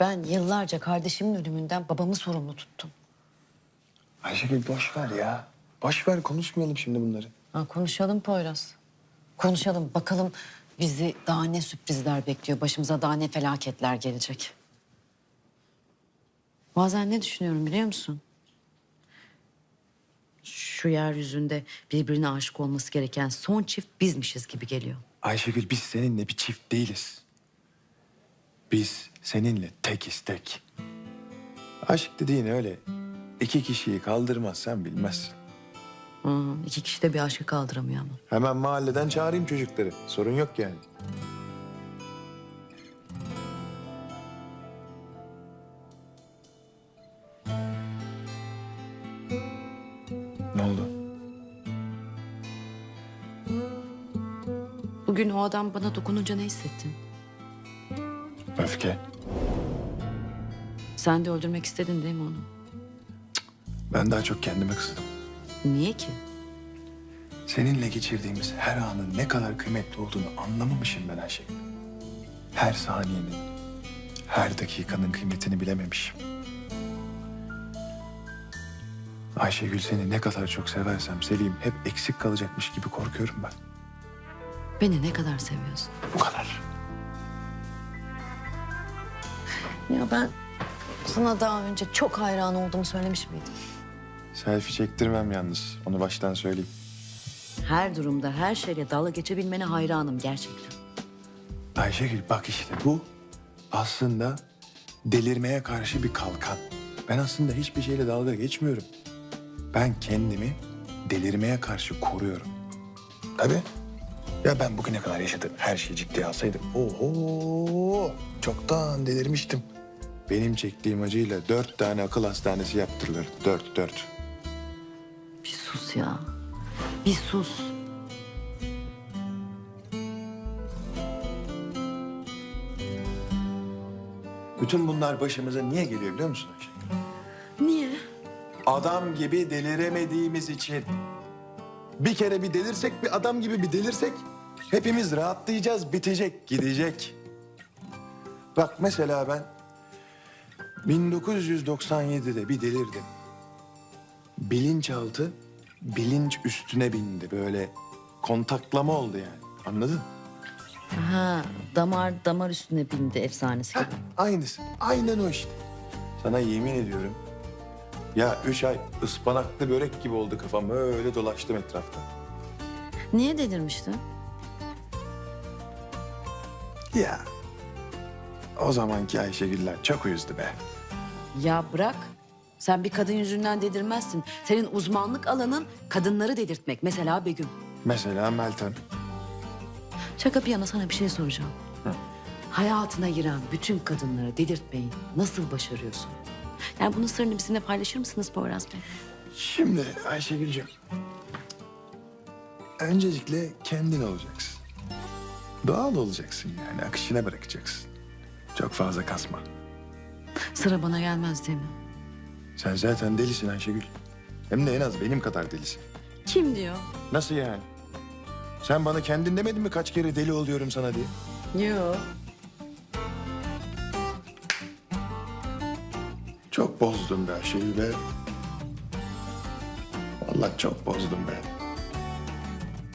Ben yıllarca kardeşimin ölümünden babamı sorumlu tuttum. Ayşegül boş ver ya. Boş ver konuşmayalım şimdi bunları. Ha, konuşalım Poyraz. Konuşalım bakalım bizi daha ne sürprizler bekliyor. Başımıza daha ne felaketler gelecek. Bazen ne düşünüyorum biliyor musun? Şu yeryüzünde birbirine aşık olması gereken son çift bizmişiz gibi geliyor. Ayşegül biz seninle bir çift değiliz. Biz seninle tek. Aşk dediğin öyle iki kişiyi kaldırmaz sen bilmezsin. Hı, iki kişi de bir aşkı kaldıramıyor ama. Hemen mahalleden çağırayım çocukları. Sorun yok yani. Ne oldu? Bugün o adam bana dokununca ne hissettin? Öfke. Sen de öldürmek istedin değil mi onu? Ben daha çok kendime kızdım. Niye ki? Seninle geçirdiğimiz her anın ne kadar kıymetli olduğunu anlamamışım ben Ayşegül. Her saniyenin, her dakikanın kıymetini bilememişim. Ayşegül seni ne kadar çok seversem seveyim hep eksik kalacakmış gibi korkuyorum ben. Beni ne kadar seviyorsun? Bu kadar. Ya ben sana daha önce çok hayran olduğumu söylemiş miydim? Selfie çektirmem yalnız. Onu baştan söyleyeyim. Her durumda her şeyle dalga geçebilmene hayranım gerçekten. Ayşegül bak işte bu aslında delirmeye karşı bir kalkan. Ben aslında hiçbir şeyle dalga geçmiyorum. Ben kendimi delirmeye karşı koruyorum. Tabii. Ya ben bugüne kadar yaşadığım her şeyi ciddiye alsaydım. Oho! Çoktan delirmiştim. Benim çektiğim acıyla dört tane akıl hastanesi yaptırılır. Dört, dört. Bir sus ya. Bir sus. Bütün bunlar başımıza niye geliyor biliyor musun Ayşegül? Niye? Adam gibi deliremediğimiz için. Bir kere bir delirsek, bir adam gibi bir delirsek hepimiz rahatlayacağız, bitecek, gidecek. Bak mesela ben 1997'de bir delirdim. Bilinçaltı bilinç üstüne bindi böyle kontaklama oldu yani. Anladın? Ha, damar damar üstüne bindi efsanesi gibi. Aynısı. Aynen o işte. Sana yemin ediyorum. Ya üç ay ıspanaklı börek gibi oldu kafam. Öyle dolaştım etrafta. Niye delirmiştin? Ya o zamanki Ayşegüller çok uyuzdu be. Ya bırak. Sen bir kadın yüzünden delirmezsin. Senin uzmanlık alanın kadınları delirtmek. Mesela Begüm. Mesela Meltem. Şaka bir yana sana bir şey soracağım. Hayatına giren bütün kadınları delirtmeyi nasıl başarıyorsun? Yani bunun sırrını bizimle paylaşır mısınız Poyraz Bey? Şimdi Ayşegül'cüğüm. Öncelikle kendin olacaksın. Doğal olacaksın yani. Akışına bırakacaksın. Çok fazla kasma. Sıra bana gelmez değil mi? Sen zaten delisin Ayşegül. Hem de en az benim kadar delisin. Kim diyor? Nasıl yani? Sen bana kendin demedin mi kaç kere deli oluyorum sana diye? Yok. Çok bozdun be Ayşegül be. Vallahi çok bozdun be.